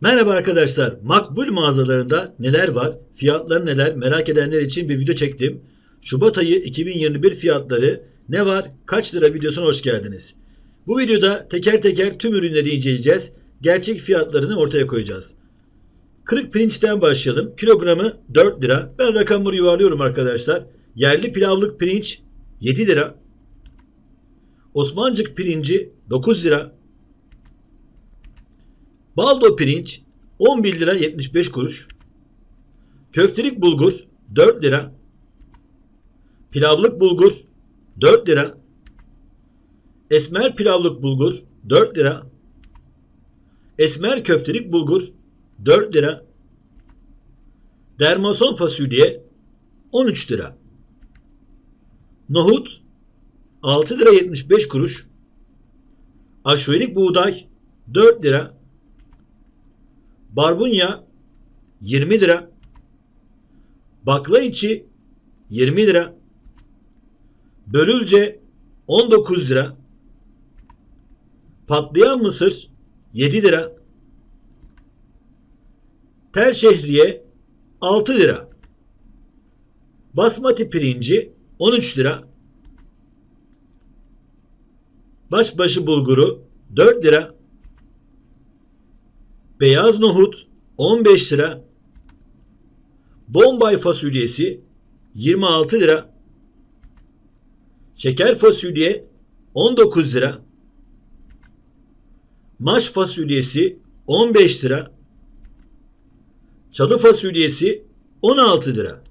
Merhaba arkadaşlar. Makbul mağazalarında neler var? Fiyatları neler? Merak edenler için bir video çektim. Şubat ayı 2021 fiyatları ne var? Kaç lira videosuna hoş geldiniz. Bu videoda teker teker tüm ürünleri inceleyeceğiz. Gerçek fiyatlarını ortaya koyacağız. Kırık pirinçten başlayalım. Kilogramı 4 lira. Ben rakamları yuvarlıyorum arkadaşlar. Yerli pilavlık pirinç 7 lira. Osmancık pirinci 9 lira. Baldo pirinç 11 lira 75 kuruş. Köftelik bulgur 4 lira. Pilavlık bulgur 4 lira. Esmer pilavlık bulgur 4 lira. Esmer köftelik bulgur 4 lira. Dermason fasulye 13 lira. Nohut 6 lira 75 kuruş. Aşurelik buğday 4 lira. Barbunya 20 lira. Bakla içi 20 lira. Börülce 19 lira. Patlayan mısır 7 lira. Tel şehriye 6 lira. Basmati pirinci 13 lira. Başbaşı bulguru 4 lira. Beyaz nohut 15 lira. Bombay fasulyesi 26 lira. Şeker fasulye 19 lira. Maş fasulyesi 15 lira. Çalı fasulyesi 16 lira.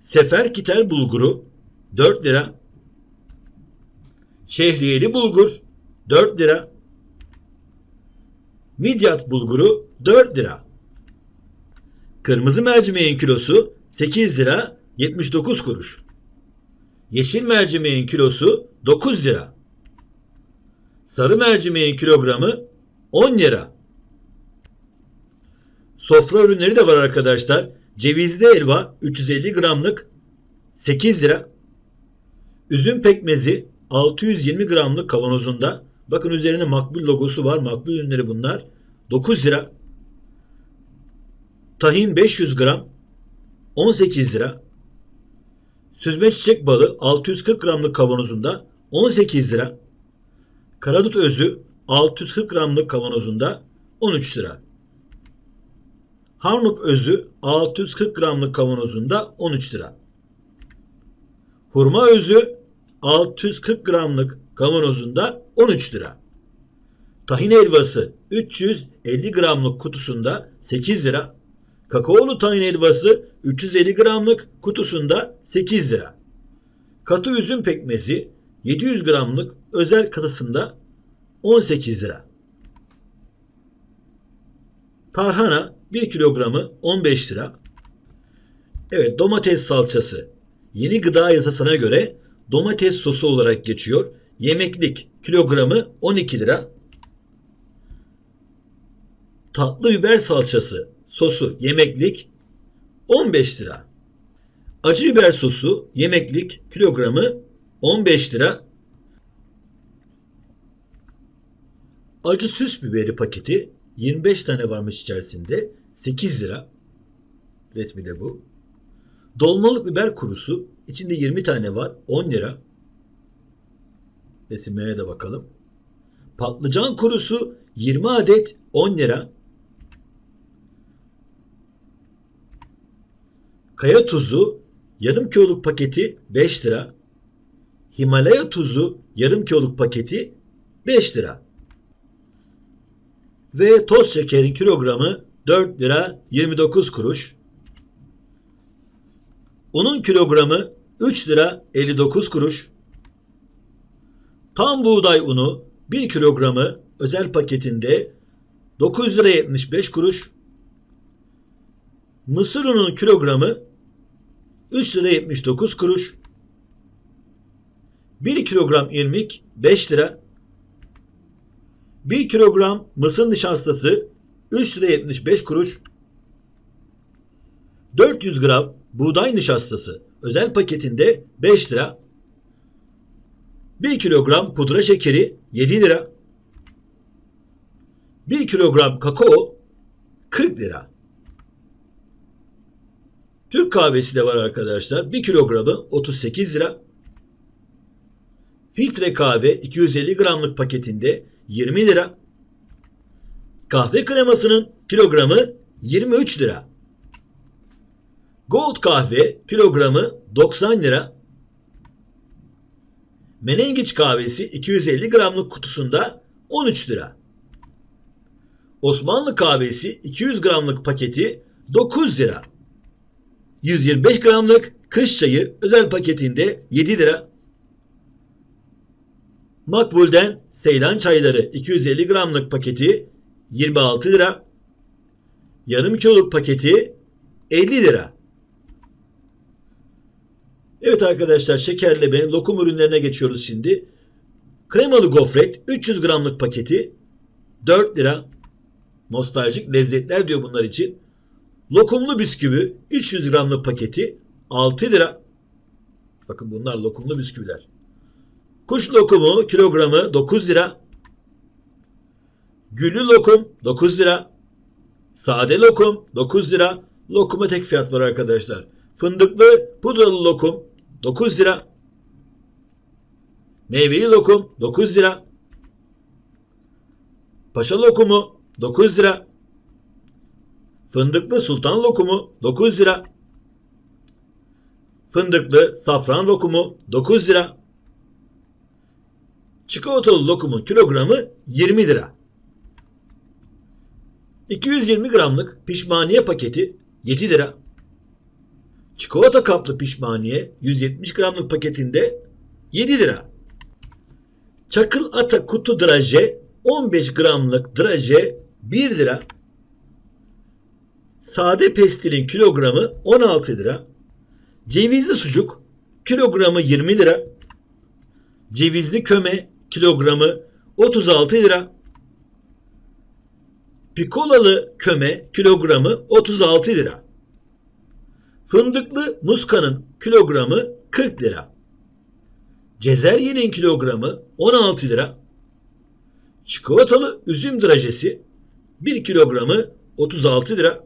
Sefer kitel bulguru 4 lira. Şehriyeli bulgur 4 lira. Midyat bulguru 4 lira. Kırmızı mercimeğin kilosu 8 lira 79 kuruş. Yeşil mercimeğin kilosu 9 lira. Sarı mercimeğin kilogramı 10 lira. Sofra ürünleri de var arkadaşlar. Cevizli helva 350 gramlık 8 lira. Üzüm pekmezi 620 gramlık kavanozunda. Bakın üzerine makbul logosu var. Makbul ürünleri bunlar. 9 lira. Tahin 500 gram 18 lira. Süzme çiçek balı 640 gramlık kavanozunda 18 lira. Karadut özü 640 gramlık kavanozunda 13 lira. Harnup özü 640 gramlık kavanozunda 13 lira. Hurma özü 640 gramlık kavanozunda 13 lira. Tahin helvası 350 gramlık kutusunda 8 lira. Kakaolu tahin helvası 350 gramlık kutusunda 8 lira. Katı üzüm pekmezi 700 gramlık özel kasasında 18 lira. Tarhana 1 kilogramı 15 lira. Evet domates salçası. Yeni gıda yasasına göre domates sosu olarak geçiyor. Yemeklik kilogramı 12 lira. Tatlı biber salçası sosu yemeklik 15 lira. Acı biber sosu yemeklik kilogramı 15 lira. Acı süs biberi paketi 25 tane varmış içerisinde 8 lira. Resmi de bu. Dolmalık biber kurusu içinde 20 tane var 10 lira. Resimlere de bakalım. Patlıcan kurusu 20 adet 10 lira. Kaya tuzu yarım kiloluk paketi 5 lira. Himalaya tuzu yarım kiloluk paketi 5 lira. Ve toz şekerin kilogramı 4 lira 29 kuruş. Unun kilogramı 3 lira 59 kuruş. Tam buğday unu 1 kilogramı özel paketinde 9 lira 75 kuruş. Mısır ununun kilogramı 3 lira 79 kuruş. 1 kilogram irmik 5 lira. 1 kilogram mısır nişastası 3 lira 75 kuruş. 400 gram buğday nişastası özel paketinde 5 lira. 1 kilogram pudra şekeri 7 lira. 1 kilogram kakao 40 lira. Türk kahvesi de var arkadaşlar. 1 kilogramı 38 lira. Filtre kahve 250 gramlık paketinde 20 lira. Kahve kremasının kilogramı 23 lira. Gold kahve kilogramı 90 lira. Menengiç kahvesi 250 gramlık kutusunda 13 lira. Osmanlı kahvesi 200 gramlık paketi 9 lira. 125 gramlık kış çayı özel paketinde 7 lira. Makbul'den Seylan çayları 250 gramlık paketi 26 lira. Yarım kiloluk paketi 50 lira. Evet arkadaşlar şekerleme, lokum ürünlerine geçiyoruz şimdi. Kremalı gofret 300 gramlık paketi 4 lira. Nostaljik lezzetler diyor bunlar için. Lokumlu bisküvi 300 gramlık paketi 6 lira. Bakın bunlar lokumlu bisküviler. Kuş lokumu kilogramı 9 lira. Güllü lokum 9 lira. Sade lokum 9 lira. Lokuma tek fiyat var arkadaşlar. Fındıklı pudralı lokum 9 lira. Meyveli lokum 9 lira. Paşa lokumu 9 lira. Fındıklı sultan lokumu 9 lira. Fındıklı safran lokumu 9 lira. Çikolatalı lokumun kilogramı 20 lira. 220 gramlık pişmaniye paketi 7 lira. Çikolata kaplı pişmaniye 170 gramlık paketinde 7 lira. Çakıl ata kutu draje 15 gramlık draje 1 lira. Sade pestilin kilogramı 16 lira. Cevizli sucuk kilogramı 20 lira. Cevizli köme kilogramı 36 lira. Pikolalı köme kilogramı 36 lira. Fındıklı muskanın kilogramı 40 lira. Cezeryenin kilogramı 16 lira. Çikolatalı üzüm drajesi 1 kilogramı 36 lira.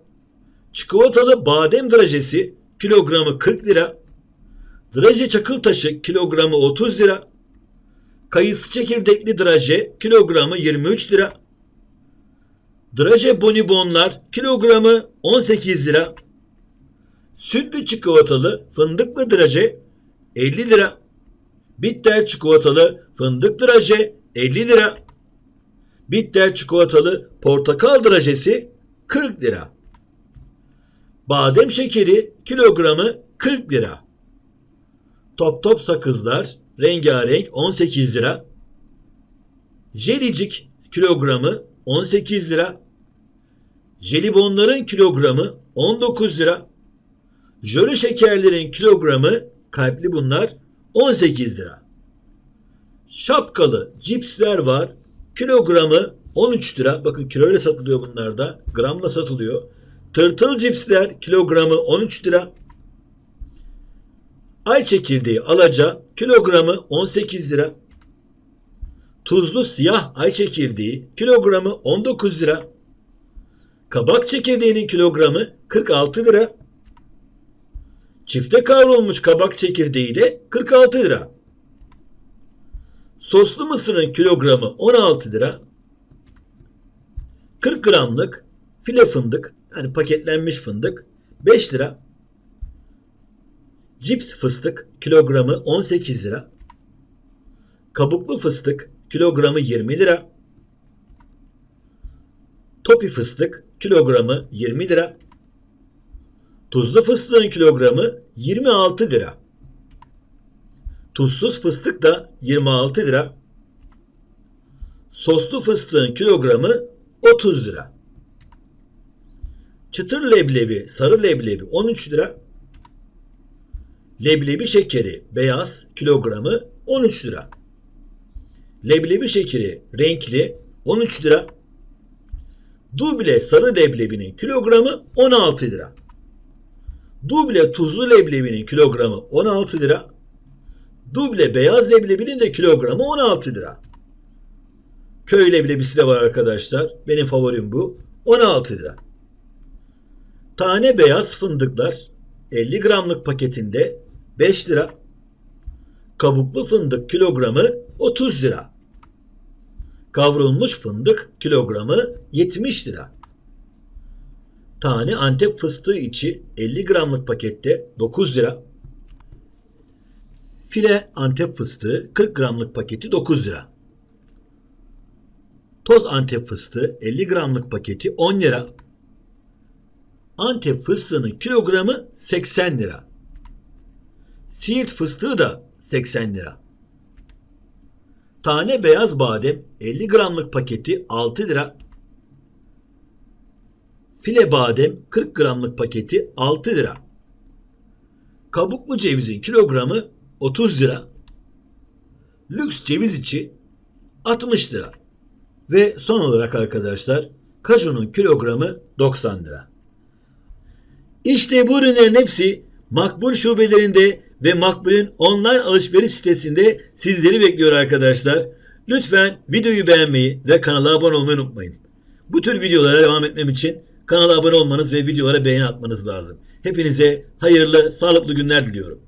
Çikolatalı badem drajesi kilogramı 40 lira. Draje çakıl taşı kilogramı 30 lira. Kayısı çekirdekli draje kilogramı 23 lira. Draje bonibonlar kilogramı 18 lira. Sütlü çikolatalı fındıklı draje 50 lira. Bitter çikolatalı fındık draje 50 lira. Bitter çikolatalı portakal drajesi 40 lira. Badem şekeri kilogramı 40 lira. Top top sakızlar rengarenk 18 lira. Jelicik kilogramı 18 lira. Jelibonların kilogramı 19 lira. Jöle şekerlerin kilogramı kalpli bunlar 18 lira. Şapkalı cipsler var. Kilogramı 13 lira. Bakın kiloyla satılıyor bunlar da. Gramla satılıyor. Tırtıl cipsler kilogramı 13 lira. Ay çekirdeği alaca kilogramı 18 lira. Tuzlu siyah ay çekirdeği kilogramı 19 lira. Kabak çekirdeğinin kilogramı 46 lira. Çifte kavrulmuş kabak çekirdeği de 46 lira. Soslu mısırın kilogramı 16 lira. 40 gramlık file fındık yani paketlenmiş fındık 5 lira. Cips fıstık kilogramı 18 lira. Kabuklu fıstık kilogramı 20 lira. Topi fıstık kilogramı 20 lira. Tuzlu fıstığın kilogramı 26 lira. Tuzsuz fıstık da 26 lira. Soslu fıstığın kilogramı 30 lira. Çıtır leblebi, sarı leblebi 13 lira. Leblebi şekeri beyaz kilogramı 13 lira. Leblebi şekeri renkli 13 lira. Duble sarı leblebinin kilogramı 16 lira. Duble tuzlu leblebinin kilogramı 16 lira. Duble beyaz leblebinin de kilogramı 16 lira. Köy leblebisi de var arkadaşlar. Benim favorim bu. 16 lira. Tane beyaz fındıklar 50 gramlık paketinde 5 lira. Kabuklu fındık kilogramı 30 lira. Kavrulmuş fındık kilogramı 70 lira. Tane Antep fıstığı içi 50 gramlık pakette 9 lira. File Antep fıstığı 40 gramlık paketi 9 lira. Toz Antep fıstığı 50 gramlık paketi 10 lira. Antep fıstığının kilogramı 80 lira. Siirt fıstığı da 80 lira. Tane beyaz badem 50 gramlık paketi 6 lira. File badem 40 gramlık paketi 6 lira. Kabuklu cevizin kilogramı 30 lira. Lüks ceviz içi 60 lira. Ve son olarak arkadaşlar kajunun kilogramı 90 lira. İşte bu ürünlerin hepsi Makbul şubelerinde ve Makbul'ün online alışveriş sitesinde sizleri bekliyor arkadaşlar. Lütfen videoyu beğenmeyi ve kanala abone olmayı unutmayın. Bu tür videolara devam etmem için kanala abone olmanız ve videolara beğeni atmanız lazım. Hepinize hayırlı, sağlıklı günler diliyorum.